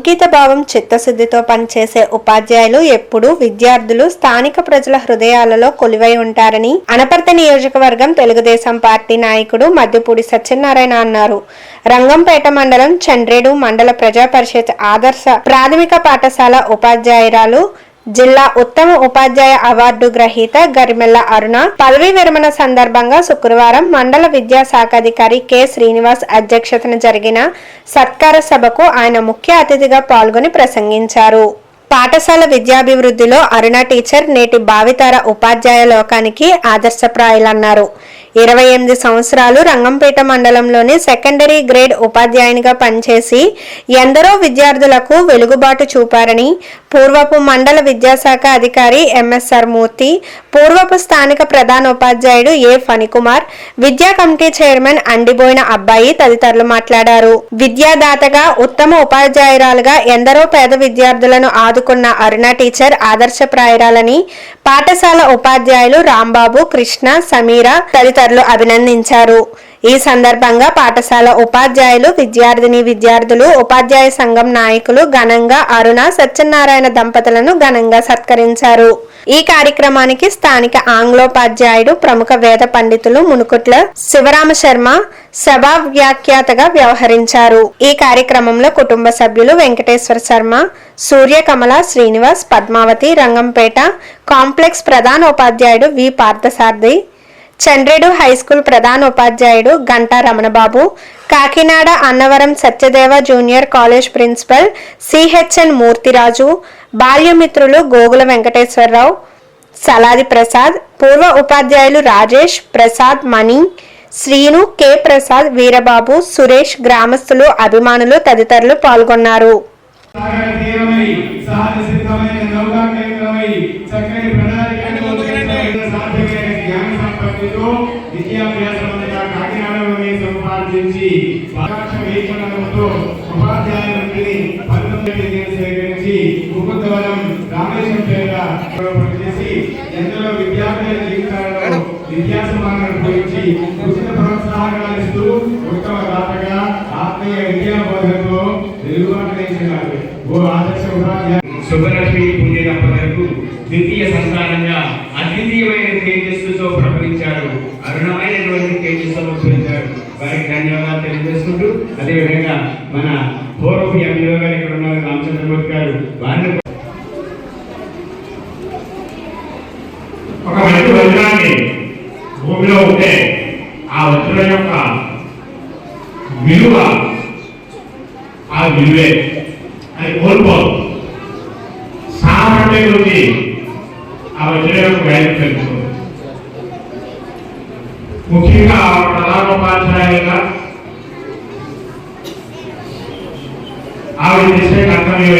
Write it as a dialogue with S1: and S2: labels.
S1: అంకిత భావం చిత్తశుద్ధితో పనిచేసే ఉపాధ్యాయులు ఎప్పుడూ విద్యార్థులు స్థానిక ప్రజల హృదయాలలో కొలువై ఉంటారని అనపర్తి నియోజకవర్గం తెలుగుదేశం పార్టీ నాయకుడు మద్దుపూడి సత్యనారాయణ అన్నారు. రంగంపేట మండలం చండ్రేడు మండల ప్రజా పరిషత్ ఆదర్శ ప్రాథమిక పాఠశాల ఉపాధ్యాయురాలు జిల్లా ఉత్తమ ఉపాధ్యాయ అవార్డు గ్రహీత గరిమెల్ల అరుణ పదవీ విరమణ సందర్భంగా శుక్రవారం మండల విద్యాశాఖాధికారి కె. శ్రీనివాస్ అధ్యక్షతన జరిగిన సత్కార సభకు ఆయన ముఖ్య అతిథిగా పాల్గొని ప్రసంగించారు. పాఠశాల విద్యాభివృద్ధిలో అరుణ టీచర్ నేటి భావితర ఉపాధ్యాయ లోకానికి ఆదర్శప్రాయులన్నారు. ఇరవై ఎనిమిది సంవత్సరాలు రంగంపేట మండలంలోని సెకండరీ గ్రేడ్ ఉపాధ్యాయునిగా పనిచేసి ఎందరో విద్యార్థులకు వెలుగుబాటు చూపారని పూర్వపు మండల విద్యాశాఖ అధికారి ఎంఎస్ఆర్ మూర్తి పూర్వపు స్థానిక ప్రధాన ఉపాధ్యాయుడు ఏ ఫణికుమార్ విద్యా కమిటీ చైర్మన్ అండిబోయిన అబ్బాయి తదితరులు మాట్లాడారు. విద్యాదాతగా ఉత్తమ ఉపాధ్యాయురాలుగా ఎందరో పేద విద్యార్థులను ఆదుకున్న అరుణ టీచర్ ఆదర్శప్రాయురాలని పాఠశాల ఉపాధ్యాయులు రాంబాబు కృష్ణ సమీర తదితరులు అభినందించారు. ఈ సందర్భంగా పాఠశాల ఉపాధ్యాయులు విద్యార్థిని విద్యార్థులు ఉపాధ్యాయ సంఘం నాయకులు ఘనంగా అరుణ సత్యనారాయణ దంపతులను ఘనంగా సత్కరించారు. ఈ కార్యక్రమానికి స్థానిక ఆంగ్లోపాధ్యాయుడు ప్రముఖ వేద పండితులు మునుకుట్ల శివరామ శర్మ సభా వ్యాఖ్యాతగా వ్యవహరించారు. ఈ కార్యక్రమంలో కుటుంబ సభ్యులు వెంకటేశ్వర శర్మ సూర్యకమల శ్రీనివాస్ పద్మావతి రంగంపేట కాంప్లెక్స్ ప్రధాన ఉపాధ్యాయుడు V. Parthasarathi Chandredu high school ప్రధాన ఉపాధ్యాయుడు Ganta Ramanababu Kakinada Annavaram Satyadeva junior college principal CHN Murthyraju బాల్యమిత్రులు Gogula Venkateswararao Saladi Prasad పూర్వ ఉపాధ్యాయులు రాజేష్ ప్రసాద్ మణి శ్రీను కె ప్రసాద్ వీరబాబు సురేష్ గ్రామస్తులు అభిమానులు తదితరులు పాల్గొన్నారు.
S2: కాకినాడలోనే సంపాదించి ప్రకాశ వీక్షణలతో ఉపాధ్యాయులని పంతొమ్మిది సేకరించి ముకుందవనం రామేశ్వరం పేద చేసి ఎందరో విద్యార్థుల జీవితాలలో విద్యా సమానాన్ని పోయించి ఉచిత ప్రోత్సాహకాలు ఇస్తూ ఉత్తమ దాతగా ఆత్మీయ విద్యా బోధనతో వెలుగుబాటు ఓ ఆదర్శ ఉపాధ్యాయ
S3: శుభలక్ష్మి దంపతులకు ద్వితీయ సంతానంగా అద్వితీయమైన తేజస్సుతో అరుణమైనటువంటి తేజస్సుతో వారికి ధన్యవాదాలు తెలియజేసుకుంటూ అదేవిధంగా మన పూర్వపు ఎంఈఓ గారు ఇక్కడ ఉన్నారు రామచంద్రమూర్తి గారు వారిని
S4: ఒక మంచి వజ్రాన్ని భూమిలో ఉంటే ఆ వజ్రం యొక్క విలువ ఆ విలువే. అది కోల్పోదు. సామంటే కొద్ది ఆ వజ్రం యొక్క వాల్యూ తెలుస్తుంది ముఖ్యంగా ప్రధానోపాధ్యాయులుగా ఆవిడ చేసే కర్తవ్యం